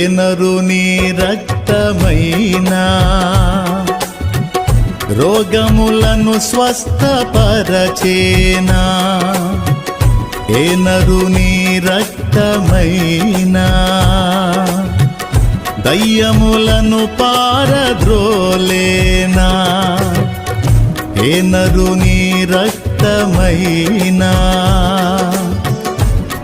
నరుని రక్తమైనా? రోగములను స్వస్థపరచేనా? ఏ నరుని రక్తమైనా? దయ్యములను పారద్రోలేనా? ఏ నరుని రక్తమైనా?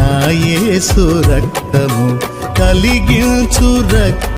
నా యేసు రక్తము కలిగించు రక్త